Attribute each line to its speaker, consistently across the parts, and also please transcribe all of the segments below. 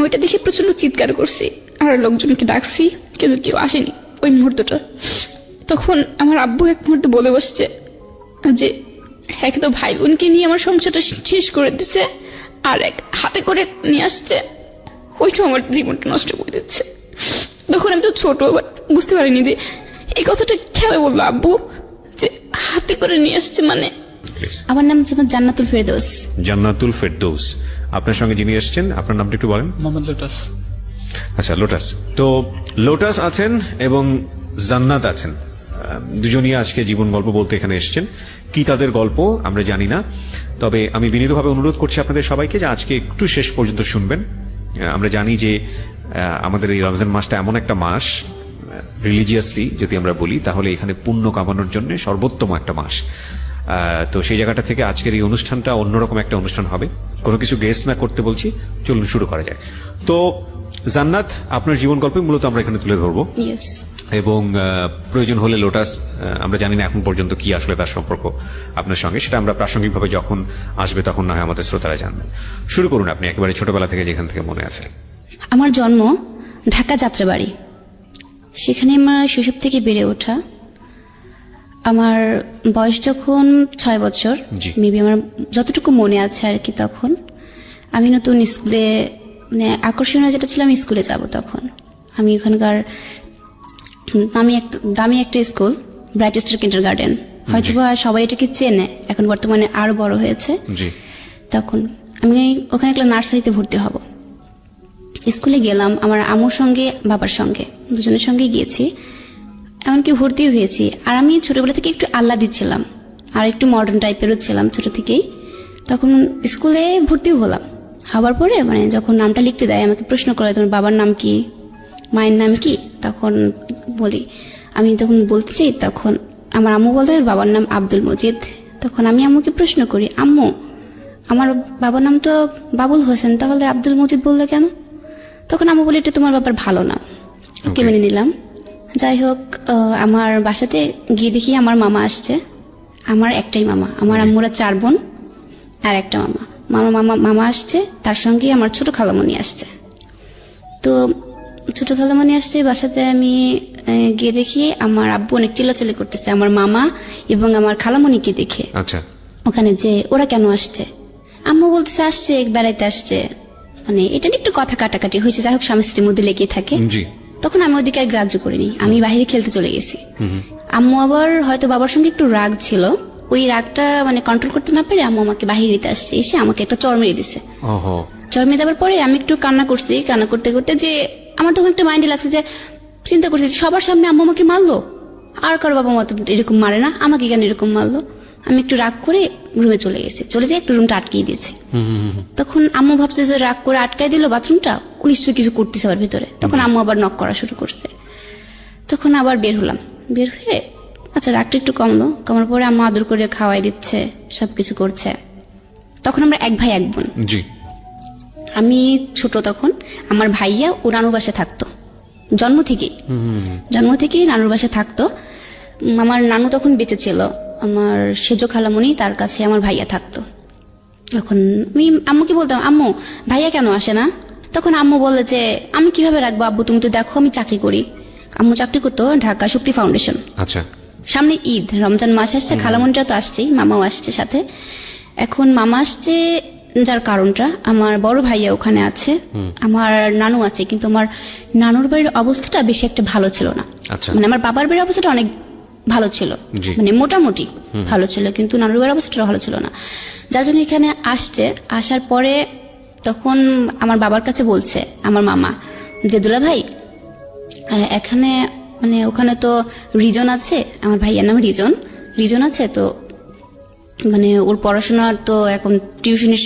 Speaker 1: আমি ওইটা দেখে প্রচণ্ড চিৎকার করছি। আর লোকজনকে ডাকছি, কিন্তু কেউ আসেনি ওই মুহূর্তটা। তখন আমার আব্বু এক মুহূর্তে বলে বসছে যে, এক তো ভাই বোনকে নিয়ে আমার সংসারটা শেষ করে দিচ্ছে আর এক হাতে করে নিয়ে আসছে। ওইটা আমার জীবনটা নষ্ট করে দিচ্ছে। তখন আমি তো ছোট বাট বুঝতে পারিনি যে, এই কথাটা খেয়াল বলল আব্বু? যে হাতে করে নিয়ে আসছে মানে
Speaker 2: প্লিজ।
Speaker 3: আমার নাম যেমন জান্নাতুল ফেরদৌস।
Speaker 2: জান্নাতুল ফেরদৌস। আপনার সঙ্গে যিনি এসেছেন আপনার নামটা একটু বলেন।
Speaker 4: মোহাম্মদ লোটাস।
Speaker 2: আচ্ছা লোটাস। তো লোটাস আছেন এবং জান্নাত আছেন। দুজনই আজকে জীবন গল্প বলতে এখানে এসেছেন। কি তাদের গল্প আমরা জানি না। তবে আমি বিনীতভাবে অনুরোধ করছি আপনাদের সবাইকে যে আজকে একটু শেষ পর্যন্ত শুনবেন। আমরা জানি যে আমাদের এই রমজান মাসটা এমন একটা মাস রিলিজিয়াসলি যদি আমরা বলি তাহলে এখানে পুণ্য কামানোর জন্য সর্বোত্তম একটা মাস। তো সেই জায়গাটা থেকে আজকের এই অনুষ্ঠানটা অন্যরকম একটা অনুষ্ঠান হবে। কোনো কিছু গেস্ট না করতে বলছি চলুন শুরু করা যায় তো জান্নাত আপনার জীবন গল্পে মূলত আমরা এখানে তুলে ধরবো। এবং প্রয়োজন হলে লোটাস আমরা জানি না এখন পর্যন্ত কি আসলে তার সম্পর্ক আপনার সঙ্গে। সেটা আমরা প্রাসঙ্গিকভাবে যখন আসবে তখন না হয় আমাদের শ্রোতারা জানবেন শুরু করুন আপনি একেবারে ছোটবেলা থেকে যেখান থেকে মনে আছে।
Speaker 3: আমার জন্ম ঢাকা যাত্রাবাড়ি। সেখানে আমার শৈশব থেকে বেড়ে ওঠা আমার বয়স যখন ছয় বছর। মেবি আমার যতটুকু মনে আছে আর কি তখন আমি নতুন স্কুলে মানে আকর্ষণীয় যেটা ছিল আমি স্কুলে যাব তখন। আমি ওখানকার দামি একটা দামি একটা school Bright Star kindergarten হয়তো বা সবাই এটাকে চেনে এখন বর্তমানে আরও বড় হয়েছে। তখন আমি ওখানে একটা নার্সারিতে ভর্তি হব। স্কুলে গেলাম আমার আমুর সঙ্গে বাবার সঙ্গে দুজনের সঙ্গে গিয়েছি। এমনকি ভর্তিও হয়েছি। আর আমি ছোটবেলা থেকে একটু আল্লাহ দিচ্ছিলাম আর একটু মডার্ন টাইপেরও ছিলাম ছোট থেকেই। তখন স্কুলে ভর্তিও হলাম। হওয়ার পরে মানে যখন নামটা লিখতে দেয় আমাকে প্রশ্ন করে তোমার বাবার নাম কি? মায়ের নাম কি? তখন বলি আমি যখন বলতে চাই তখন আমার আম্মু বলতে বাবার নাম আব্দুল মজিদ। তখন আমি আম্মুকে প্রশ্ন করি আম্মু আমার বাবার নাম তো বাবুল হোসেন তাহলে আব্দুল মজিদ বললে কেন? তখন আম্মু বলে এটা তোমার বাবার ভালো নাম। ওকে মেনে নিলাম। যাই হোক আমার বাসাতে গিয়ে দেখি আমার মামা আসছে। আমার একটাই মামা। আমার আম্মুরা চার বোন আর একটা মামা। মামা মামা মামা আসছে তার সঙ্গে আমার ছোট খালামণি আসছে। তো ছোট খালামণি আসছে বাসাতে আমি গিয়ে দেখি আমার আব্বু অনেক চিল্লাচিল্লি করতেছে। আমার মামা এবং আমার খালামণিকে দেখে।
Speaker 2: আচ্ছা।
Speaker 3: ওখানে যে ওরা কেন আসছে? আম্মু বলতেছে আসছে বেড়াইতে আসছে। মানে এটা নিয়ে একটু কথা কাটাকাটি হয়েছে। যাই হোক স্বামী স্ত্রীর মধ্যে লেগে থাকে। তখন আমি ওদিকে আর গ্রাহ্য করিনি। আমি বাইরে খেলতে চলে গেছি। আম্মু আবার হয়তো বাবার সঙ্গে একটু রাগ ছিল। ওই রাগটা মানে কন্ট্রোল করতে না পেরে আম্মু আমাকে বাহিরে নিতে আসছে। এসে আমাকে একটা চর মেরে দিছে। চর মেরে দেওয়ার পরে আমি একটু কান্না করছি। কান্না করতে করতে যে আমার তখন একটা মাইন্ডে লাগছে যে চিন্তা করছি সবার সামনে আম্মু আমাকে মারলো। আর কারও বাবা মতো এরকম মারে না। আমাকে কেন এরকম মারলো? আমি একটু রাগ করে রুমে চলে গেছি। চলে যেয়ে একটু রুমটা আটকিয়ে দিয়েছে। তখন আম্মু ভাবছে যে রাগ করে আটকাই দিল বাথরুমটা। নিশ্চয়ই কিছু করতেছে ওর ভিতরে। তখন আম্মু আবার নক করা শুরু করছে। তখন আবার বের হলাম। বের হয়ে আচ্ছা রাগটা একটু কমলো। কমার পরে আম্মু আদর করে খাওয়াই দিচ্ছে সবকিছু করছে। তখন আমরা এক ভাই এক বোন।
Speaker 2: জি।
Speaker 3: আমি ছোট তখন আমার ভাইয়া ও নানুর বাসে থাকতো। জন্ম থেকেই। জন্ম থেকেই নানুর বাসে থাকতো। আমার নানু তখন বেঁচে ছিল। আমার সেজ খালামণি তার কাছে আমার ভাইয়া থাকতো। তখন আমি আম্মুকে বলতাম আম্মু ভাইয়া কেন আসে না? তখন আম্মু বলে যে আমি কীভাবে রাখব আব্বু? তুমি তো দেখো আমি চাকরি করি। আম্মু চাকরি করতো ঢাকা শক্তি ফাউন্ডেশন।
Speaker 2: আচ্ছা।
Speaker 3: সামনে ঈদ রমজান মাস আসছে খালামণিরা তো আসছেই মামাও আসছে সাথে। এখন মামা আসছে যার কারণটা আমার বড় ভাইয়া ওখানে আছে আমার নানু আছে কিন্তু আমার নানুর বাড়ির অবস্থাটা বেশি একটা ভালো ছিল না।
Speaker 2: আচ্ছা।
Speaker 3: মানে আমার বাবার বাড়ির অবস্থাটা অনেক ভালো ছিল। মানে মোটামুটি ভালো ছিল কিন্তু নানুর বাড়ির অবস্থাটা ভালো ছিল না। যার জন্য এখানে আসছে আসার পরে তখন আমার বাবার কাছে বলছে আমার মামা যে দুলা ভাই এখানে মানে ওখানে তো রিজন আছে আমার ভাইয়ের নাম রিজন রিজন আছে তো মানে ওর পড়াশোনার তো এখন টিউশনি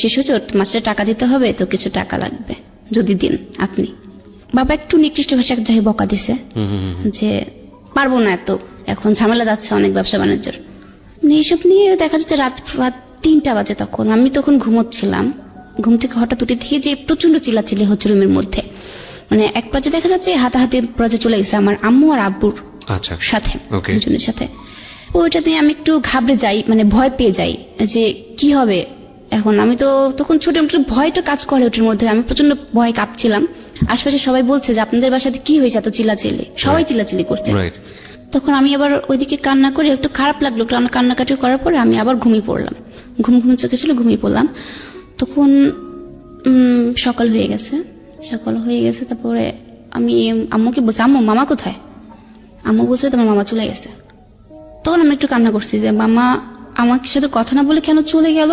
Speaker 3: শেষ হচ্ছে ওর মাস্টার টাকা দিতে হবে তো কিছু টাকা লাগবে যদি দিন আপনি। বাবা একটু নিকৃষ্ট ভাষা যাই বকা দিছে যে পারব না এত এখন ঝামেলা যাচ্ছে অনেক ব্যবসা বাণিজ্যের। মানে এইসব নিয়ে দেখা যাচ্ছে রাত রাত তিনটা বাজে তখন আমি তখন ঘুমোচ্ছিলাম। ঘুম থেকে হঠাৎ উঠে দেখি যে প্রচণ্ড চিল্লাচিল্লি হচ্ছে রুমের মধ্যে। মানে এক পর্যায়ে দেখা যাচ্ছে হাতাহাতি পর্যায়ে চলে গেছে আমার আম্মু আর আব্বুর
Speaker 2: আচ্ছা।
Speaker 3: সাথে দুজনের সাথে। ওইটাতে আমি একটু ঘাবড়ে যাই মানে ভয় পেয়ে যাই যে কি হবে এখন। আমি তো তখন ছোট একটু ভয়টা কাজ করে ওটার মধ্যে। আমি প্রচণ্ড ভয় কাঁপছিলাম। আশপাশে সবাই বলছে যে আপনাদের বাসাতে কি হয়েছে এত চিল্লাচিল্লি? সবাই চিল্লাচিল্লি করছে। তখন আমি আবার ওইদিকে কান্না করে একটু খারাপ লাগল। কান্নাকাটি করার পরে আমি আবার ঘুমিয়ে পড়লাম। ঘুম ঘুম চোখে ছিল ঘুমিয়ে পড়লাম। তখন সকাল হয়ে গেছে। সকাল হয়ে গেছে তারপরে আমি আম্মুকে বলছি আম্মু মামা কোথায়? আম্মু বলছে তোমার মামা চলে গেছে। তখন আমি একটু কান্না করছি যে মামা আমাকে সাথে কথা না বলে কেন চলে গেল।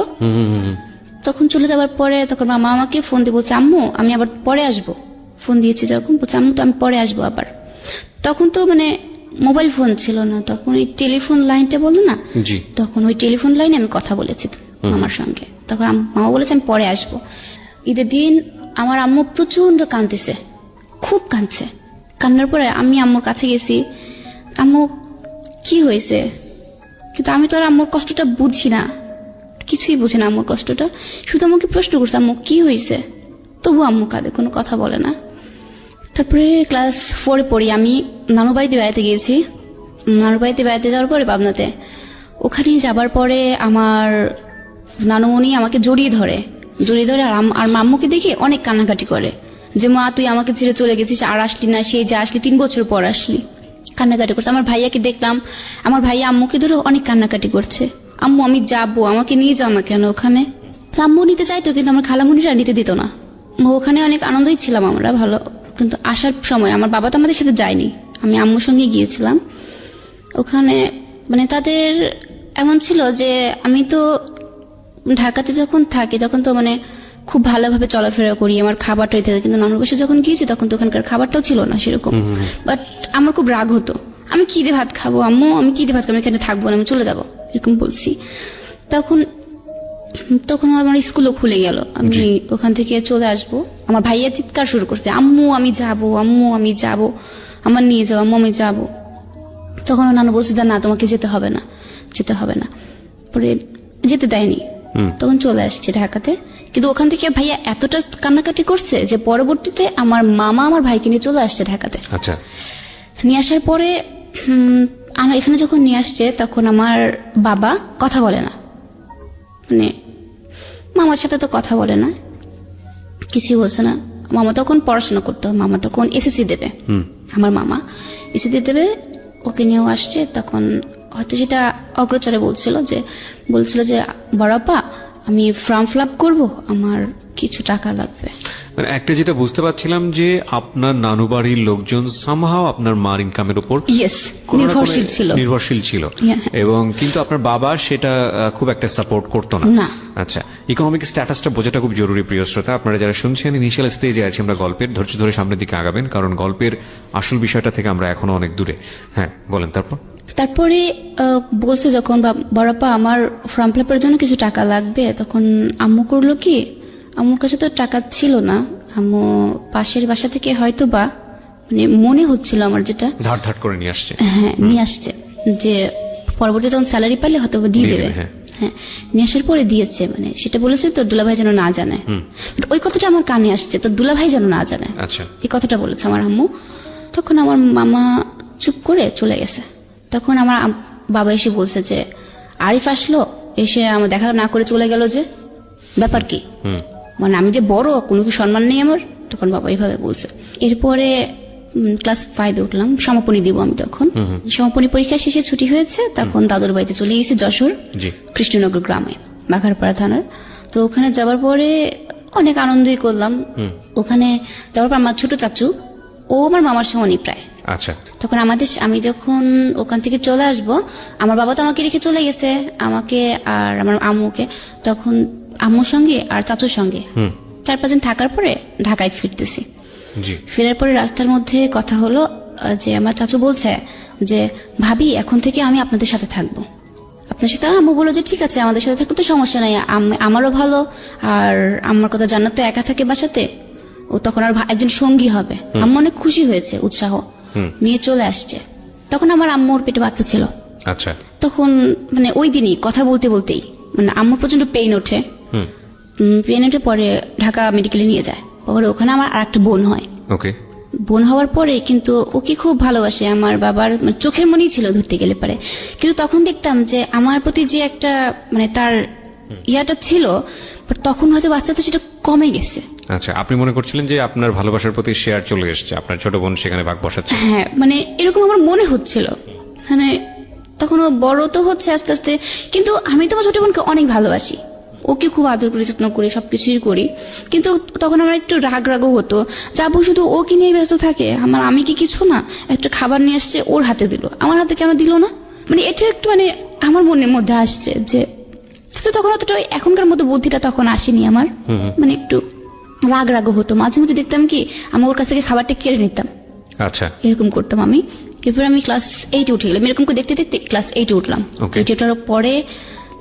Speaker 3: তখন চলে যাওয়ার পরে তখন মামা আমাকে ফোন দিয়ে বলছে আম্মু আমি আবার পরে আসব। ফোন দিয়েছি যখন বলছে আম্মু তো আমি পরে আসব আবার। তখন তো মানে মোবাইল ফোন ছিল না তখন ওই টেলিফোন লাইনটা বলল না? তখন ওই টেলিফোন লাইনে আমি কথা বলেছি। মামার সঙ্গে। তখন মামা বলেছে, আমি পরে আসব। ঈদের দিন আমার আম্মু প্রচণ্ড কাঁদতেছে, খুব কাঁদছে। কান্নার পরে আমি আম্মুর কাছে গেছি, আম্মু, কি হয়েছে? কিন্তু আমি তো আর আম্মুর কষ্টটা বুঝি না। কিছুই বুঝি না আম্মুর কষ্টটা। শুধু আমাকে প্রশ্ন করছে, আম্মু, কি হয়েছে? তবু আম্মু কাঁদে, কোনো কথা বলে না। তারপরে ক্লাস ফোরে পড়ি আমি নানু বাড়িতে বেড়াতে গিয়েছি। নানু বাড়িতে বেড়াতে যাওয়ার পরে পাবনাতে ওখানে যাবার পরে আমার নানুমণি আমাকে জড়িয়ে ধরে। জড়িয়ে ধরে আর মাম্মুকে দেখে অনেক কান্নাকাটি করে যে, মা, তুই আমাকে ছেড়ে চলে গেছিস, আর আসলি না, সেই যে আসলি, তিন বছর পর আসলি। কান্নাকাটি করছে। আমার ভাইয়াকে দেখলাম, আমার ভাইয়া আম্মুকে ধরে অনেক কান্নাকাটি করছে। আম্মু, আমি যাব, আমাকে নিয়ে যাও না কেন ওখানে? আম্মু, নিতে চাইতো, কিন্তু আমার খালামুনিরা নিতে দিত না। ওখানে অনেক আনন্দই ছিলাম আমরা, ভালো। কিন্তু আসার সময় আমার বাবা তো আমাদের সাথে যায়নি। আমি আম্মুর সঙ্গে গিয়েছিলাম। ওখানে মানে তাদের এমন ছিল যে, আমি তো ঢাকাতে যখন থাকি তখন তো মানে খুব ভালোভাবে চলাফেরা করি আমার খাবারটা থাকে। কিন্তু নানুর বাসে যখন গিয়েছি তখন তো ওখানকার খাবারটাও ছিল না সেরকম। বাট আমার খুব রাগ হতো। আমি কি দিয়ে ভাত খাব? আম্মু আমি কি দিয়ে ভাত খাব? এখানে থাকব না আমি চলে যাব এরকম বলছি। তখন তখন আমার স্কুলও খুলে গেল। আমি ওখান থেকে চলে আসব। আমার ভাইয়া চিৎকার শুরু করছে আম্মু আমি যাব আম্মু আমি যাব। আমার নিয়ে যাও আম্মু আমি যাব। তখন নানু বলছে না তোমাকে যেতে হবে না যেতে হবে না। পরে যেতে দেয়নি। তখন চলে আসছে ঢাকাতে। কিন্তু ওখান থেকে ভাইয়া এতটা কান্নাকাটি করছে যে পরবর্তীতে আমার মামা আমার ভাইকে নিয়ে চলে আসছে ঢাকাতে।
Speaker 2: আচ্ছা।
Speaker 3: নিয়ে আসার পরে আমার এখানে যখন নিয়ে আসছে তখন আমার বাবা কথা বলে না। মানে মামার সাথে তো কথা বলে না। কিছুই বলছে না। মামা তখন পড়াশোনা করতো। মামা তখন এসএসসি দেবে। আমার মামা এসএসসি দেবে। ওকে নিয়েও আসছে। তখন হয়তো সেটা অগ্রচরে বলছিল যে বলছিল যে বড়াপা আমি ফর্ম ফিল আপ করব আমার কিছু টাকা লাগবে।
Speaker 2: মানে একটা যেটা বুঝতে পারছিলাম যে আপনার নানু বাড়ির লোকজন সামহাও আপনার মার ইনকামের উপর
Speaker 3: নির্ভরশীল ছিল।
Speaker 2: নির্ভরশীল ছিল। এবং কিন্তু আপনার বাবা সেটা খুব একটা সাপোর্ট করতো না।
Speaker 3: না।
Speaker 2: আচ্ছা ইকোনমিক স্ট্যাটাসটা বোঝাটা খুব জরুরি প্রিয় শ্রোতা। আপনারা যারা শুনছেন ইনিশিয়াল স্টেজে আছি আমরা গল্পের। ধৈর্য ধরে সামনের দিকে আগাবেন কারণ গল্পের আসল বিষয়টা থেকে আমরা এখনও অনেক দূরে। হ্যাঁ বলেন তারপর।
Speaker 3: তারপরে আহ, বলছে যখন বা- বড়পা আমার ফর্ম ফিল আপের জন্য কিছু টাকা লাগবে। তখন আম্মু করল কি আম্মুর কাছে তো টাকা ছিল না। আম্মু পাশের বাসা থেকে হয়তো বা মানে মনে হচ্ছিল আমার যেটা
Speaker 2: ধার ধার করে নিয়ে আসছে।
Speaker 3: হ্যাঁ নিয়ে আসছে যে পরবর্তী তখন স্যালারি পাইলে হয়তো দিয়ে দেবে,
Speaker 2: হ্যাঁ।
Speaker 3: হ্যাঁ নিয়ে আসার পরে দিয়েছে মানে সেটা বলেছে তো দুলাভাই যেন না জানে। ওই কথাটা আমার কানে আসছে তো দুলাভাই যেন না জানে।
Speaker 2: আচ্ছা।
Speaker 3: এই কথাটা বলেছে আমার আম্মু। তখন আমার মামা চুপ করে চলে গেছে। তখন আমার বাবা এসে বলছে যে আরিফ আসলো এসে আমার দেখা না করে চলে গেল যে। ব্যাপার কি? মানে আমি যে বড় কোনো কি সম্মান নেই আমার? তখন বাবা এইভাবে বলছে। এরপরে ক্লাস ফাইভে উঠলাম সমাপনী দিব আমি তখন। সমাপনী পরীক্ষা শেষে ছুটি হয়েছে তখন দাদুর বাড়িতে চলে গেছি যশোর কৃষ্ণনগর গ্রামে বাঘারপাড়া থানার। তো ওখানে যাওয়ার পরে অনেক আনন্দই করলাম। ওখানে যাওয়ার পর আমার ছোট চাচু ও আমার মামার সমানই প্রায়।
Speaker 2: আচ্ছা।
Speaker 3: তখন আমাদের আমি যখন ওখান থেকে চলে আসব আমার বাবা তো আমাকে রেখে চলে গেছে আমাকে আর আমার আম্মুকে। তখন আম্মুর সঙ্গে আর চাচুর সঙ্গে। চার পাঁচ দিন থাকার পরে ঢাকায় ফিরতেছি। ফেরার পরে রাস্তার মধ্যে কথা হলো যে আমার চাচু বলছে যে ভাবি এখন থেকে আমি আপনাদের সাথে থাকব। আপনার সাথে আম্মু বলল যে ঠিক আছে আমাদের সাথে থাকলে তো সমস্যা নাই। আম- আমারও ভালো আর আমার কথা জান্নাত তো একা থাকে বাসাতে। ও তখন আর একজন সঙ্গী হবে। আম্মু অনেক খুশি হয়েছে উৎসাহ। নিয়ে চলে আসছে। তখন আমার আম্মুর পেটে বাচ্চা ছিল।
Speaker 2: আচ্ছা।
Speaker 3: তখন মানে ওই দিনই কথা বলতে বলতেই মানে আম্মুর প্রচণ্ড পেইন ওঠে। পেইন ওঠে পরে ঢাকা মেডিকেলে নিয়ে যায়। পরে ওখানে আমার আর একটা বোন হয়।
Speaker 2: ওকে।
Speaker 3: বোন হওয়ার পরে কিন্তু ওকে খুব ভালোবাসে। আমার বাবার মানে চোখের মনেই ছিল ধরতে গেলে পারে। কিন্তু তখন দেখতাম যে আমার প্রতি যে একটা মানে তার
Speaker 5: ইয়াটা ছিল তখন হয়তো আস্তে আস্তে সেটা কমে গেছে।
Speaker 2: আচ্ছা আপনি মনে করছিলেন যে আপনার ভালোবাসার প্রতি শেয়ার চলে এসেছে আপনার ছোট বোন সেখানে ভাগ বসাচ্ছে?
Speaker 5: হ্যাঁ মানে এরকম আমার মনে হচ্ছিল। মানে তখন ও বড় তো হচ্ছে আস্তে আস্তে কিন্তু আমি তো আমার ছোট বোনকে অনেক ভালোবাসি। ওকে খুব আদর করি যত্ন করি সবকিছুই করি। কিন্তু তখন আমার একটু রাগ রাগও হতো যাব শুধু ওকে নিয়ে ব্যস্ত থাকে আমার আমি কি কিছু না? একটা খাবার নিয়ে আসছে ওর হাতে দিল। আমার হাতে কেন দিল না? মানে এটা একটু মানে আমার মনের মধ্যে আসছে যে তখন অতটা এখনকার মতো বুদ্ধিটা তখন আসেনি আমার। মানে একটু রাগ রাগও হতো। মাঝে মাঝে দেখতাম কি আমি ওর কাছ থেকে খাবারটা কেড়ে নিতাম।
Speaker 2: আচ্ছা।
Speaker 5: এরকম করতাম আমি। এরপর আমি ক্লাস এইটে উঠে গেলাম। এরকম করে দেখতে দেখতে ক্লাস এইটে উঠলাম. এইটে ওঠার পরে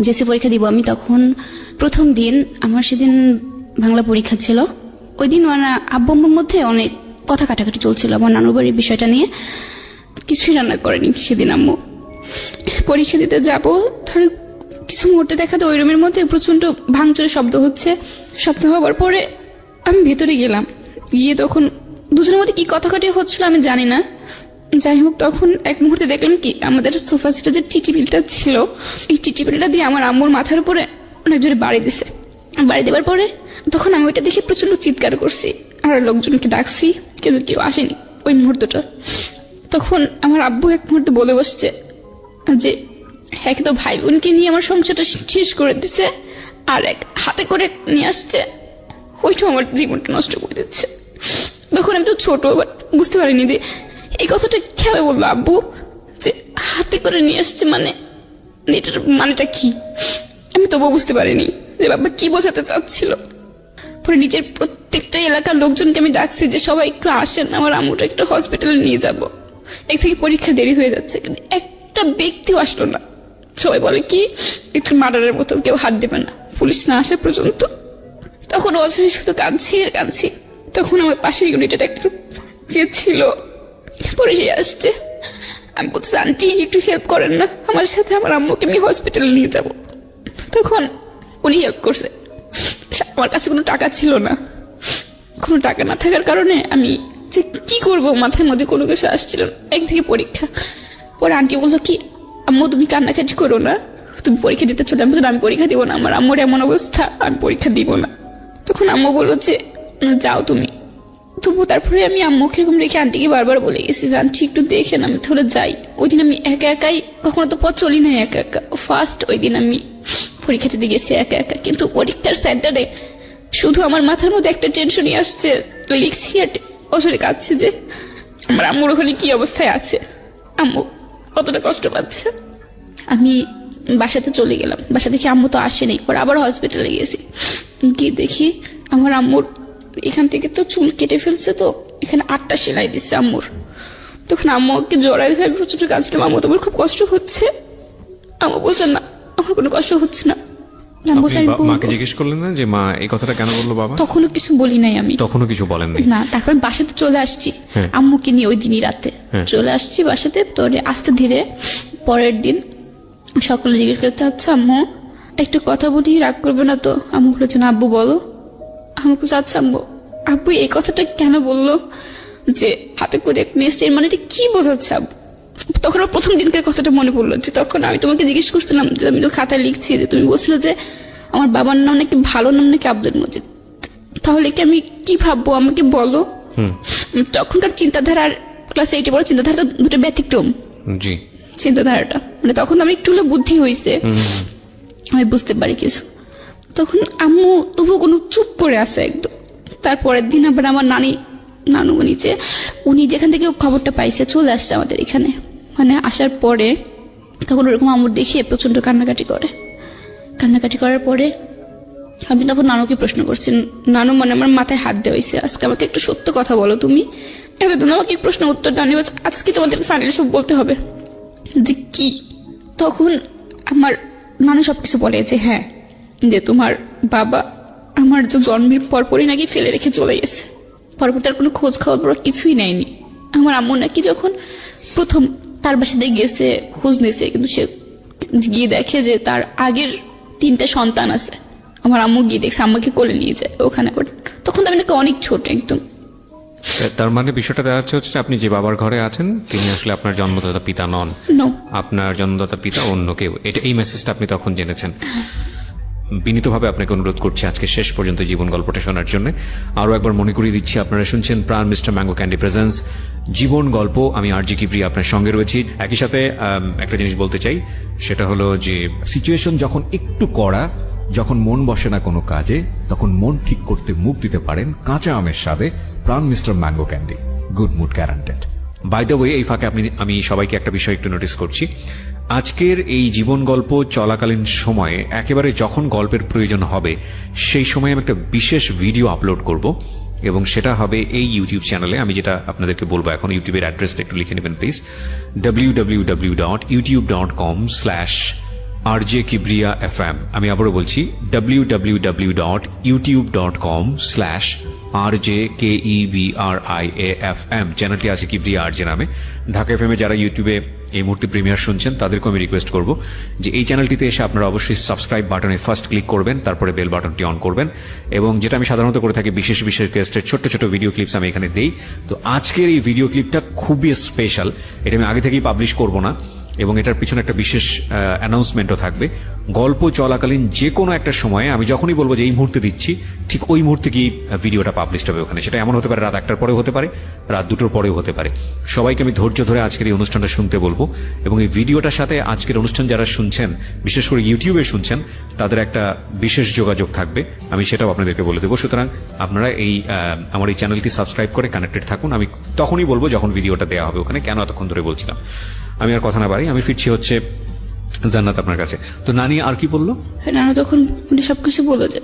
Speaker 5: জেসি পরীক্ষা দিব আমি তখন প্রথম দিন আমার সেদিন বাংলা পরীক্ষা ছিল। ওই দিন মানে আব্বু আম্মুর মধ্যে অনেক কথা কাটাকাটি চলছিল। আমার নানুর বাড়ির বিষয়টা নিয়ে
Speaker 3: কিছুই রান্না করেনি সেদিন আম্মু। পরীক্ষা দিতে যাব ধর কিছু মুহূর্তে দেখাতে ওই রুমের মধ্যে প্রচণ্ড ভাঙচুরের শব্দ হচ্ছে। শব্দ হওয়ার পরে আমি ভেতরে গেলাম। গিয়ে তখন দুজনের মধ্যে কি কথা কথাকাটি হচ্ছিল আমি জানি না। যাই হোক, তখন এক মুহূর্তে দেখলাম কি, আমাদের সোফা সেটে যে টিটি টিটিপিলটা ছিল, এই টিটিপিলটা দিয়ে আমার আম্মুর মাথার উপরে অনেক জোরে বাড়ি দিছে। বাড়ি দেওয়ার পরে তখন আমি ওইটা দেখে প্রচণ্ড চিৎকার করছি। আর লোকজনকে ডাকছি কিন্তু কেউ আসেনি ওই মুহূর্তটা। তখন আমার আব্বু এক মুহূর্তে বলে বসছে যে এক তো ভাই বোনকে নিয়ে আমার সংসারটা শেষ করে দিছে, আর এক হাতে করে নিয়ে আসছে। ওইটা আমার জীবনটা নষ্ট করে দিচ্ছে। তখন আমি তো ছোট বাট বুঝতে পারিনি যে এই কথাটা খেয়ালে বলল আব্বু? যে হাতে করে নিয়ে আসছে মানে এটার মানেটা কি? আমি তবুও বুঝতে পারিনি যে বাবা কি বোঝাতে চাচ্ছিল। পরে নিজের প্রত্যেকটা এলাকার লোকজনকে আমি ডাকছি যে সবাই একটু আসেন, আমার আম্মুটা একটু হসপিটালে নিয়ে যাব। এক থেকে পরীক্ষা দেরি হয়ে যাচ্ছে, কিন্তু একটা ব্যক্তিও আসলো না। সবাই বলে কি, একটু মার্ডারের মতো কেউ হাত দেবে না। পুলিশ না আসা পর্যন্ত তখন অজয় শুধু কাঁদছি আর কাঁদছি। তখন আমার পাশের ইউনিটের একটা যে ছিল পরে সে আসছে। আমি বলছি আন্টি, একটু হেল্প করেন না। আমার সাথে আমার আম্মুকে আমি হসপিটালে নিয়ে যাব। তখন উনি হেল্প করছে। আমার কাছে কোনো টাকা ছিল না। কোনো টাকা না থাকার কারণে আমি যে কি করব, মাথার মধ্যে কোনো কিছু আসছিল না। একদিকে পরীক্ষা। পরে আন্টি বলল, কি, আম্মু, তুমি কান্নাকাটি করো না। তুমি পরীক্ষা দিতে চলে আমি আমি পরীক্ষা দিব না। আমার আম্মুর এমন অবস্থা। আমি পরীক্ষা দিব না। তখন আম্মু বলল যে "না, যাও তুমি। তবু তারপরে আমি আম্মুকে এরকম রেখে আন্টিকে বারবার বলে গেছি যে আন্টি একটু দেখেন আমি তাহলে যাই। ওই দিন আমি একা একাই কখনো তো পথ চলি না একা একা। ফার্স্ট ওই দিন আমি পরীক্ষা দিতে গেছি একা একা। কিন্তু পরীক্ষার সেন্টারে শুধু আমার মাথার মধ্যে একটা টেনশনই আসছে। লিখছি আর অসরে কাঁদছে যে আমার আম্মুর ওখানে কি অবস্থায় আছে? আম্মু কতটা কষ্ট পাচ্ছে? আমি বাসাতে চলে গেলাম। বাসা দেখি আম্মু তো আসেনি পর আবার হসপিটালে গেছি। গিয়ে দেখি আমার আম্মুর এখান থেকে তো চুল কেটে ফেলছে তো এখানে আটটা সেলাই দিচ্ছে আম্মুর। তখন আম্মুকে জড়াই ধরে আমি প্রচণ্ড কাঁদছিলাম আম্মু তোমার খুব কষ্ট হচ্ছে। আম্মু বলছেন না আমার কোনো কষ্ট হচ্ছে না। আম্মু "আমি
Speaker 2: মাকে জিজ্ঞেস করলেন না যে মা এই কথাটা কেন বলল বাবা?
Speaker 3: তখনও কিছু বলি নাই আমি।
Speaker 2: তখনও কিছু বলেননি
Speaker 3: না তারপর বাসাতে চলে আসছি
Speaker 2: হ্যাঁ।
Speaker 3: আম্মুকে নিয়ে ওই দিনই রাতে।
Speaker 2: হ্যাঁ।
Speaker 3: চলে আসছি বাসাতে তো আস্তে ধীরে পরের দিন সকলে জিজ্ঞেস করতে আচ্ছা আম্মু একটু কথা বলি রাগ করবে না তো? আম্মু বলেছেন আব্বু বলো। আম্মু আচ্ছা আম্মু আব্বু এই কথাটা কেন বলল? যে হাতে করে নিয়ে এসছে মানে এটা কি বোঝাচ্ছে আব্বু? তখন আমার প্রথম দিনকার কথাটা মনে পড়ল যে তখন আমি তোমাকে জিজ্ঞেস করছিলাম যে আমি তো খাতায় লিখছি যে তুমি বলছিলে যে আমার বাবার নাম নাকি ভালো নাম নাকি আব্দুল মজিদ। তাহলে কি আমি কি ভাববো আমাকে বলো। তখনকার চিন্তাধারার ক্লাস এইটে বড় চিন্তাধারা তো দুটো ব্যতিক্রম।
Speaker 2: জি।
Speaker 3: চিন্তাধারাটা। মানে তখন আমি একটু বুদ্ধি হয়েছে আমি বুঝতে পারি কিছু। তখন আম্মু তবু কোনো চুপ করে আছে একদম। তারপরের দিন আবার আমার নানি নানু নিচে উনি যেখান থেকে খবরটা পাইছে চলে আসছে আমাদের এখানে। মানে আসার পরে তখন ওরকম আম্মুর দেখিয়ে প্রচণ্ড কান্নাকাটি করে। কান্নাকাটি করার পরে আমি তখন নানুকে প্রশ্ন করছি নানু মানে আমার মাথায় হাত দেওয়া হয়েছে আজকে আমাকে একটু সত্য কথা বলো তুমি। আমাকে প্রশ্ন উত্তর বলছে, আজকে তোমাদের ফাইনাল সব বলতে হবে। যে কি? তখন আমার নানু সবকিছু বলে যে হ্যাঁ যে তোমার বাবা আমার যে জন্মের পরপরই নাকি ফেলে রেখে চলে গেছে। পরপর তার কোনো খোঁজ খবর কিছুই নেয়নি। আমার আম্মু নাকি যখন প্রথম তার বাসাতে গেছে, খোঁজ নিয়েছে, কিন্তু সে গিয়ে দেখে যে তার আগের তিনটা সন্তান আছে। আমার আম্মু গিয়ে দেখছে, আম্মাকে কোলে নিয়ে যায় ওখানে। তখন তো আমি নাকি অনেক ছোট একদম।
Speaker 2: তার মানে বিষয়টা দেখা যাচ্ছে হচ্ছে আপনি যে বাবার ঘরে আছেন তিনি আসলে আপনার জন্মদাতা পিতা নন। আপনার জন্মদাতা পিতা অন্য কেউ। এটা এই মেসেজটা আপনি তখন জেনেছেন। বিনীতভাবে আপনাকে অনুরোধ করছি আজকে শেষ পর্যন্ত জীবন গল্পটা শোনার জন্য। আরও একবার মনে করিয়ে দিচ্ছি আপনারা শুনছেন Pran Mister Mango Candy presents. জীবন গল্প আমি আর জি কিপ্রি আপনার সঙ্গে রয়েছি। একই সাথে একটা জিনিস বলতে চাই সেটা হলো যে
Speaker 6: সিচুয়েশন যখন একটু কড়া যখন মন বসে না কোনো কাজে, তখন মন ঠিক করতে মুখ দিতে পারেন কাঁচা আমের স্বাদে Pran Mister Mango Candy. Good mood guaranteed.
Speaker 2: By the way এই ফাঁকে আপনি, আমি সবাইকে একটা বিষয় একটু নোটিস করছি। আজকের এই জীবন গল্প চলাকালীন সময়ে একেবারে যখন গল্পের প্রয়োজন হবে, সেই সময় আমি একটা বিশেষ ভিডিও আপলোড করব এবং সেটা হবে এই ইউটিউব চ্যানেলে আমি যেটা আপনাদেরকে বলব এখন ইউটিউবের অ্যাড্রেসটা একটু লিখে নেবেন please W W W dot YouTube dot com slash R J Kibria F M আমি আবারও বলছি W W W dot YouTube dot com slash R J K E B R I A F M চ্যানেলটি আছে কিব্রিয়া আর J নামে। Dhaka F M যারা ইউটিউবে এই মুহূর্তে প্রিমিয়ার শুনছেন তাদেরকে আমি রিকোয়েস্ট করব যে এই চ্যানেলটিতে এসে আপনারা অবশ্যই সাবস্ক্রাইব বাটনে ফার্স্ট ক্লিক করবেন, তারপরে বেল বাটনটি অন করবেন। এবং যেটা আমি সাধারণত করে থাকি, বিশেষ বিশেষ গেস্টের ছোট্ট ছোট ভিডিও ক্লিপস আমি এখানে দেই। তো আজকের এই ভিডিও ক্লিপটা খুবই স্পেশাল এটা আমি আগে থেকেই পাবলিশ করব না। এবং এটার পিছনে একটা বিশেষ অ্যানাউন্সমেন্টও থাকবে। গল্প চলাকালীন যে কোনো একটা সময়ে আমি যখনই বলব যে এই মুহূর্তে দিচ্ছি, ঠিক ওই মুহূর্তে কি ভিডিওটা পাবলিশ হবে ওখানে। সেটা এমন হতে পারে রাত একটার পরেও হতে পারে, রাত দুটোর পরেও হতে পারে। সবাইকে আমি ধৈর্য ধরে আজকের এই অনুষ্ঠানটা শুনতে বলব এবং এই ভিডিওটার সাথে আজকের অনুষ্ঠান যারা শুনছেন, বিশেষ করে ইউটিউবে শুনছেন, তাদের একটা বিশেষ যোগাযোগ থাকবে। আমি সেটাও আপনাদেরকে বলে দেবো। সুতরাং আপনারা এই আমার এই চ্যানেলটি সাবস্ক্রাইব করে কানেক্টেড থাকুন। আমি তখনই বলব যখন ভিডিওটা দেওয়া হবে ওখানে, কেন এতক্ষণ ধরে বলছিলাম। আমি আর কথা না বাড়ি আমি ফিরছি হচ্ছে জান্নাত আপনার কাছে। তো নানি আর কি বলল?
Speaker 3: নানু তখন মানে সবকিছু বলল যে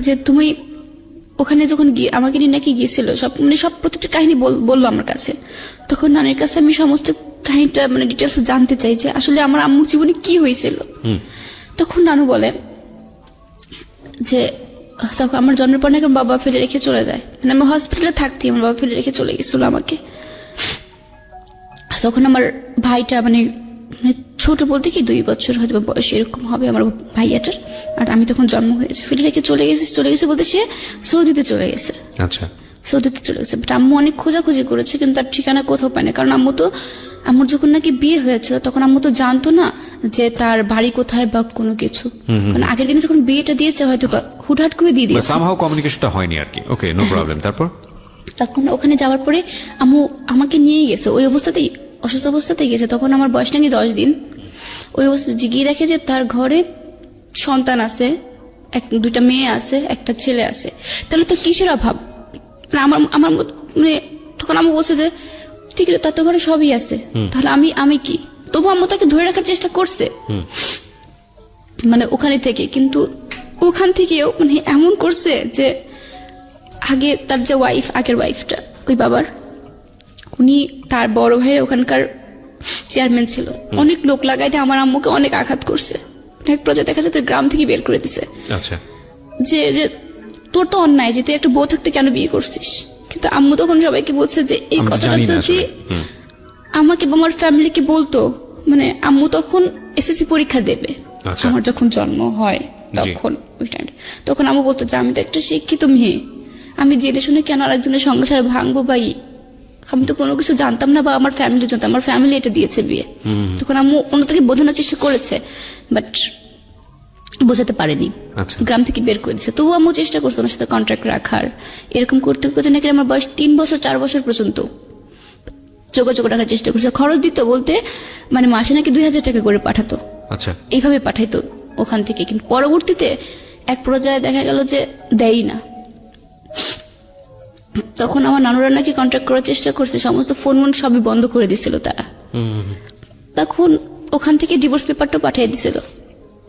Speaker 3: যে তুমি ওখানে যখন গিয়ে আমাকে নিয়ে নাকি গিয়েছিল সব মানে সব প্রত্যেকটা কাহিনী বল- বলল আমার কাছে। তখন নানির কাছে আমি সমস্ত কাহিনীটা মানে ডিটেলস জানতে চাই যে আসলে আমার আম্মুর জীবনে কি হয়েছিল। তখন নানু বলে যে তখন আমার জন্মের পর নাকি বাবা ফেলে রেখে চলে যায়। মানে আমি হসপিটালে থাকতে আমার বাবা ফেলে রেখে চলে গেছিল আমাকে। তখন আমার ভাইটা মানে মানে ছোট বলতে কি দুই বছর হয়তো বয়স এরকম হবে আমার ভাইয়াটার। আর আমি তখন জন্ম হয়েছে ফেলে রেখে চলে গেছে চলে গেছে বলতে সে সৌদিতে চলে গেছে।
Speaker 2: আচ্ছা।
Speaker 3: সৌদিতে চলে গেছে। বাট আম্মু অনেক খোঁজাখুঁজি করেছে কিন্তু তার ঠিকানা কোথাও পায় না কারণ আম্মু তো আম্মুর যখন নাকি বিয়ে হয়েছিল তখন আম্মু তো জানতো না যে তার বাড়ি কোথায় বা কোনো কিছু। কারণ আগের দিনে যখন বিয়েটা দিয়েছে হয়তো বা হুটহাট করে দিয়ে দিয়েছে।
Speaker 2: সামহাও কমিউনিকেশনটা হয়নি আর কি। ওকে নো প্রবলেম তারপর?
Speaker 3: তখন ওখানে যাওয়ার পরে আম্মু আমাকে নিয়ে গেছে। ওই অবস্থাতেই অসুস্থ অবস্থাতেই গেছে তখন আমার বয়স নাকি দশ দিন। ওই অবস্থা গিয়ে দেখে যে তার ঘরে সন্তান আছে এক দুইটা মেয়ে আছে একটা ছেলে আছে। তাহলে তো কিসের অভাব? মানে আমার আমার মানে তখন আম্মু বলছে যে ঠিক আছে তার তো ঘরে সবই আছে। তাহলে আমি আমি কি? তবু আম্মু তাকে ধরে রাখার চেষ্টা করছে। মানে ওখানে থেকে কিন্তু ওখান থেকেও মানে এমন করছে যে আগে তার যে ওয়াইফ আগের ওয়াইফটা ওই বাবার উনি তার বড় ভাইয়ের ওখানকার চেয়ারম্যান ছিল। অনেক লোক লাগাইতে আমার আম্মুকে অনেক আঘাত করছে। এক পর্যায়ে দেখা যাচ্ছে গ্রাম থেকে বের করে দিছে।
Speaker 2: আচ্ছা।
Speaker 3: যে যে তোর তো অন্যায় যে তুই একটা বউ থাকতে কেন বিয়ে করছিস? কিন্তু আম্মু তখন সবাইকে বলছে যে এই কথাটা যদি আমাকে বা আমার ফ্যামিলিকে বলতো মানে আম্মু তখন এসএসসি পরীক্ষা দেবে।
Speaker 2: আচ্ছা।
Speaker 3: আমার যখন জন্ম হয় তখন ওই টাইমে তখন আম্মু বলতো যে আমি তো একটা শিক্ষিত মেয়ে। আমি জেনে শুনে কেন আরেকজনের সংসার ভাঙবো বা ই? আমি তো কোনো কিছু জানতাম না বা আমার ফ্যামিলি জানতো আমার ফ্যামিলি এটা দিয়েছে বিয়ে। তখন আম্মু অন্য থেকে বোঝানোর চেষ্টা করেছে বাট বোঝাতে পারেনি।
Speaker 2: আচ্ছা।
Speaker 3: গ্রাম থেকে বের করে দিচ্ছে তবুও আম্মু চেষ্টা করছে ওনার সাথে কন্ট্রাক্ট রাখার। এরকম করতে করতে নাকি আমার বয়স তিন বছর চার বছর পর্যন্ত যোগাযোগ রাখার চেষ্টা করছে। খরচ দিত বলতে মানে মাসে নাকি দুই হাজার টাকা করে পাঠাতো।
Speaker 2: আচ্ছা।
Speaker 3: এইভাবে পাঠাইতো ওখান থেকে। কিন্তু পরবর্তীতে এক পর্যায়ে দেখা গেল যে দেয়ই না। তখন আমার নানুরা নাকি কন্ট্যাক্ট করার চেষ্টা করছে সমস্ত ফোন মন সবই বন্ধ করে দিছিল তারা। তখন ওখান থেকে ডিভোর্স পেপারটা পাঠিয়ে দিছিল।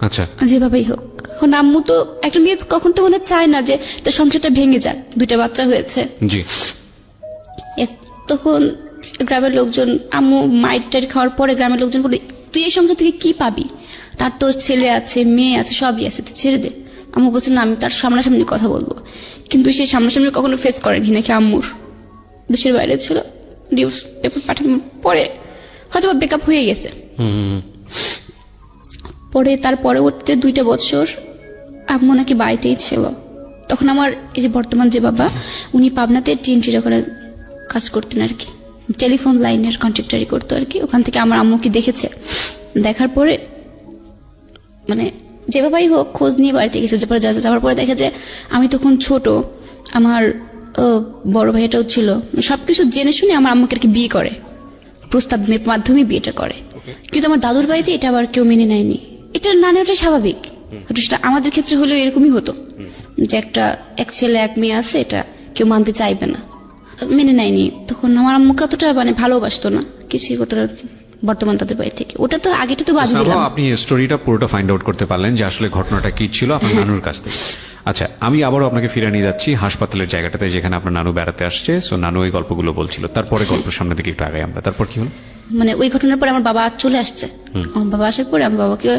Speaker 2: আচ্ছা।
Speaker 3: যেভাবেই হোক এখন আম্মু তো একটা মেয়ে কখন তো মনে চায় না যে তার সংসারটা ভেঙে যাক দুইটা বাচ্চা হয়েছে।
Speaker 2: জি।
Speaker 3: তখন গ্রামের লোকজন আম্মু মাইট টাইট খাওয়ার পরে গ্রামের লোকজন বলে তুই এই সংসার থেকে কি পাবি? তার তোর ছেলে আছে মেয়ে আছে সবই আছে তুই ছেড়ে দে। আম্মু বলছে না আমি তার সামনাসামনি কথা বলব। কিন্তু সে সামনাসামনি কখনো ফেস করেনি নাকি আম্মুর? দেশের বাইরে ছিল ডিভোর্স পেপার পাঠানোর পরে হয়তো ব্রেকআপ হয়ে গেছে। পরে তার পরবর্তীতে দুইটা বছর আম্মু নাকি বাড়িতেই ছিল। তখন আমার এই যে বর্তমান যে বাবা উনি পাবনাতে টিএনটির ওখানে কাজ করতেন আর কি। টেলিফোন লাইনের কন্ট্রাক্টারি করতো আর কি। ওখান থেকে আমার আম্মুকে দেখেছে? দেখার পরে মানে যেভাবেই হোক খোঁজ নিয়ে বাড়িতে গেছে পরে যাওয়ার পরে দেখে যে আমি তখন ছোট আমার বড় ভাইটাও ছিল। সবকিছু জেনে শুনে আমার আম্মাকে আর কি বিয়ে করে। প্রস্তাব মাধ্যমে বিয়েটা করে। কিন্তু আমার দাদুর বাড়িতে এটা আবার কেউ মেনে নেয়নি। এটা না নেওয়াটা স্বাভাবিক। সেটা আমাদের ক্ষেত্রে হলেও এরকমই হতো। যে একটা এক ছেলে এক মেয়ে আছে এটা কেউ মানতে চাইবে না। মেনে নেয়নি। তখন আমার আম্মুকে অতটা মানে ভালোবাসতো না। কিছুই কতটা বর্তমান তাদের বাড়ি থেকে। ওটা তো আগেটা তো বাদ দিলাম।
Speaker 2: আপনি স্টোরিটা পুরোটা ফাইন্ড আউট করতে পারলেন যে আসলে ঘটনাটা কি ছিল আপনার নানুর কাছ থেকে। আচ্ছা আমি আবারও আপনাকে ফিরে নিয়ে যাচ্ছি হাসপাতালের জায়গাটাতে যেখানে আপনার নানু বেড়াতে আসছে। সো নানু ওই গল্পগুলো বলছিল। তারপরে গল্প সামনে দিকে একটু আগে আমরা। তারপর কি হলো?
Speaker 3: মানে ওই ঘটনার পরে আমার বাবা চলে আসছে। আমার বাবা আসার পরে আমি বাবাকে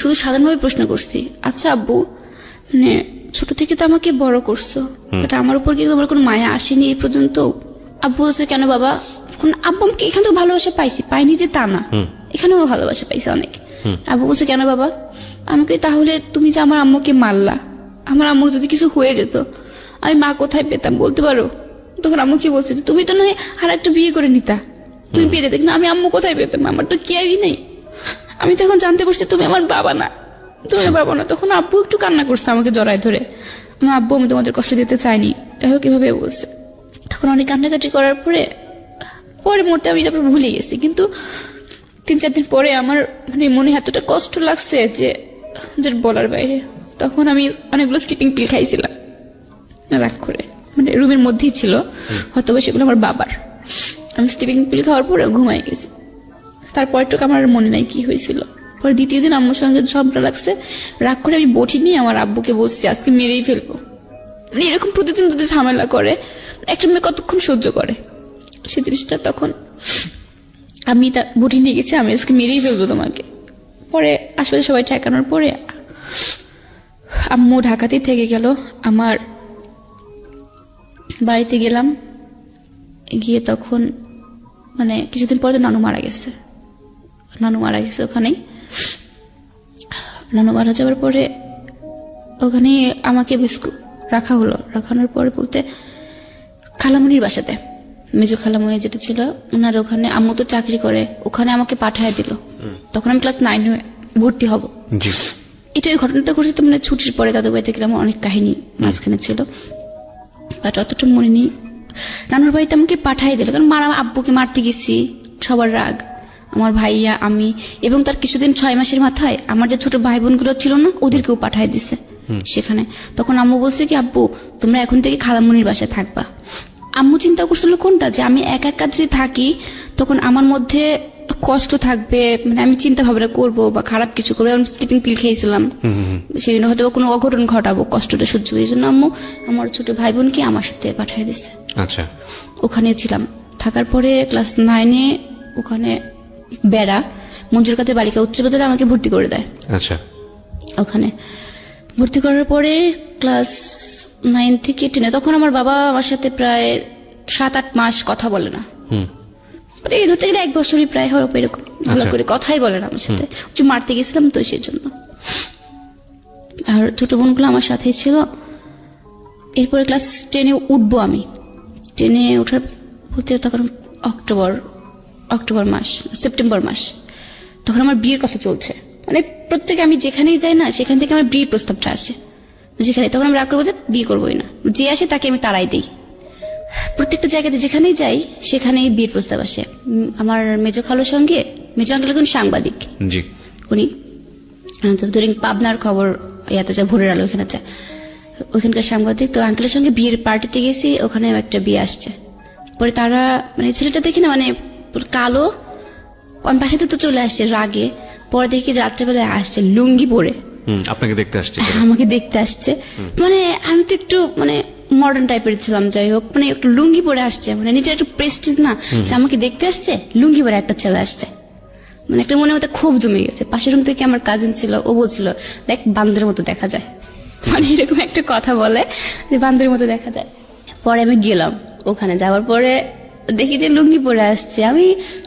Speaker 3: শুধু সাধারণভাবে প্রশ্ন করছি আচ্ছা আব্বু মানে ছোট থেকে তো আমাকে বড় করছ। এটা আমার উপর কি তোমার কোনো মায়া আসেনি এই পর্যন্ত? আব্বু বলছে কেন বাবা? কোন আব্বু আমাকে এখান থেকে ভালোবাসা পাইছি পাইনি যে তা না। এখানেও ভালোবাসা পাইছি অনেক। আব্বু বলছে কেন বাবা? আমাকে তাহলে তুমি যে আমার আম্মুকে মারলা আমার আম্মুর যদি কিছু হয়ে যেত আমি মা কোথায় পেতাম বলতে পারো? তখন আম্মু কি বলছে তুমি তো নয় আর একটা বিয়ে করে নিতা। তুমি পেয়ে যেতে কিন্তু আমি আম্মু কোথায় পেতাম? আমার তো কেউই নেই। আমি তখন জানতে পারছি তুমি আমার বাবা না। তুমি বাবা না। তখন আব্বু একটু কান্না করছে আমাকে জড়ায় ধরে। আমার আব্বু আমি তোমাদের কষ্ট দিতে চাইনি। যাই হোক এভাবে বলছে। তখন অনেক কান্নাকাটি করার পরে পরে মরতে আমি তারপর ভুলে গেছি। কিন্তু তিন চার দিন পরে আমার মানে মনে এতটা কষ্ট লাগছে যে যে বলার বাইরে। তখন আমি অনেকগুলো স্লিপিং পিল খাইছিলাম। রাগ করে। মানে রুমের মধ্যেই ছিল। হয়তো সেগুলো আমার বাবার। আমি স্লিপিং পিল খাওয়ার পরে ঘুমাই গেছি। তারপরটুকু আমার মনে নাই কি হয়েছিল। পরে দ্বিতীয় দিন আম্মুর সঙ্গে ঝগড়া লাগছে। রাগ করে আমি বটি নিয়ে আমার আব্বুকে বসছি আজকে মেরেই ফেলব। মানে এরকম প্রতিদিন যদি ঝামেলা করে, একটা মেয়ে কতক্ষণ সহ্য করে? সে জিনিসটা তখন আমি তা বটি নিয়ে গেছি, আমি আজকে মেরেই ফেলব তোমাকে। পরে আশেপাশে সবাই ঠেকানোর পরে আম্মু ঢাকাতেই থেকে গেল। আমার বাড়িতে গেলাম, গিয়ে তখন মানে কিছুদিন পরে তো নানু মারা গেছে। নানু মারা গেছে ওখানেই। নানু মারা যাওয়ার পরে ওখানে আমাকে বিস্কু রাখা হলো। রাখানোর পরে বলতে খালামুনির বাসাতে। মেজো খালামুনি যেটা ছিল ওনার ওখানে আম্মু তো চাকরি করে ওখানে আমাকে পাঠায় দিল। তখন আমি ক্লাস নাইনে ভর্তি হব। এটা ঘটনাটা ঘটেছে তো মানে ছুটির পরে দাদু বাড়িতে গেলাম অনেক কাহিনী মাঝখানে ছিল। বাট অতটা মনে নেই। নানুর বাড়িতে আমাকে পাঠাই দিল কারণ মারা আব্বুকে মারতে গেছি সবার রাগ। আমার ভাইয়া আমি এবং তার কিছুদিন ছয় মাসের মাথায় আমার যে ছোট ভাই বোনগুলো ছিল না ওদেরকেও পাঠাই দিছে। সেখানে। তখন আম্মু বলছে কি আব্বু তোমরা এখন থেকে খালামুনির বাসায় থাকবা। আম্মু চিন্তা করছিল কোনটা যে আমি এক একা যদি থাকি তখন আমার মধ্যে কষ্ট থাকবে মানে আমি চিন্তা ভাবনা করব বা খারাপ কিছু করব। আমি স্লিপিং পিল খেয়েছিলাম। সেদিন হয়তো কোনো অঘটন ঘটাবো কষ্টটা সহ্য এই জন্য আম্মু আমার ছোট ভাই বোনকে আমার সাথে পাঠিয়ে দিছে।
Speaker 2: আচ্ছা।
Speaker 3: ওখানে ছিলাম। থাকার পরে ক্লাস নাইনে ওখানে বেড়া মঞ্জুর কাতে বালিকা উচ্চ বিদ্যালয়ে আমাকে ভর্তি করে দেয়।
Speaker 2: আচ্ছা।
Speaker 3: ওখানে। ভর্তি করার পরে ক্লাস নাইন থেকে টেনে তখন আমার বাবা আমার সাথে প্রায় সাত আট মাস কথা বলে না। মানে এই ধরতে গেলে এক বছরই প্রায় হবে এরকম ভালো
Speaker 2: আচ্ছা।
Speaker 3: করে কথাই বলে না আমার সাথে। যে মারতে গেছিলাম তো সেই জন্য। আর ছোট বোনগুলো আমার সাথেই ছিল। এরপরে ক্লাস টেনে উঠবো আমি। টেনে ওঠার হতে তখন অক্টোবর অক্টোবর মাস সেপ্টেম্বর মাস তখন আমার বিয়ের কথা চলছে। মানে প্রত্যেকে আমি যেখানেই যাই না সেখান থেকে আমার বিয়ের প্রস্তাবটা আসে। যেখানে তখন আমি রাগ করব যে বিয়ে করবোই না। যে আসে তাকে আমি তারাই দিই। প্রত্যেকটা জায়গাতে যেখানেই যাই সেখানেই বিয়ের প্রস্তাব আসে। আমার মেজো খালোর সঙ্গে মেজো আঙ্কেল এখন সাংবাদিক। উনি ধরেন পাবনার খবর ইয়াতে যা ভোরের আলো ওখানে যা। ওখানকার সাংবাদিক তো আঙ্কেলের সঙ্গে বিয়ের পার্টিতে গেছি ওখানে একটা বিয়ে আসছে। পরে তারা মানে ছেলেটা দেখি না মানে কালো আমি পাশে তো চলে আসছে রাগে। পরে দেখি রাত্রেবেলায় আসছে? লুঙ্গি পরে।
Speaker 2: আপনাকে দেখতে আসছে
Speaker 3: আমাকে দেখতে আসছে। মানে আমি তো একটু মানে মডার্ন টাইপের ছিলাম যাই হোক। মানে একটু লুঙ্গি পরে আসছে। মানে নিজের একটু প্রেস্টিজ না। যে আমাকে দেখতে আসছে লুঙ্গি পরে একটা ছেলে আসছে। মানে একটা মনে মতো খুব জমে গেছে। পাশের রুম থেকে আমার কাজিন ছিল ও বলছিল দেখ বান্দের মতো দেখা যায়। মানে এরকম একটা কথা বলে যে বান্দের মতো দেখা যায়। পরে আমি গেলাম। ওখানে যাওয়ার পরে দেখি যে লুঙ্গি পরে আসছে। আমি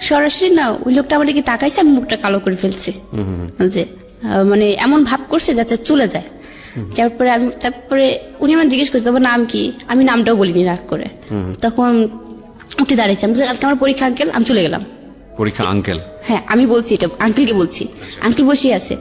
Speaker 3: সরাসরি না ওই লোকটা আমার দিকে তাকাইছে আমি মুখটা কালো করে ফেলছি। যে মানে এমন ভাব করছে যাতে চলে যায়। তারপরে আমি তারপরে উনি আমার জিজ্ঞেস করছে তোমার নাম কি? আমি নামটাও বলিনি রাগ করে। তখন উঠে দাঁড়িয়েছি আমি আজকে আমার পরীক্ষা আঙ্কেল আমি চলে গেলাম।
Speaker 2: পরীক্ষা আঙ্কেল
Speaker 3: হ্যাঁ আমি বলছি এটা আঙ্কেলকে বলছি। আঙ্কেল বসে আছে।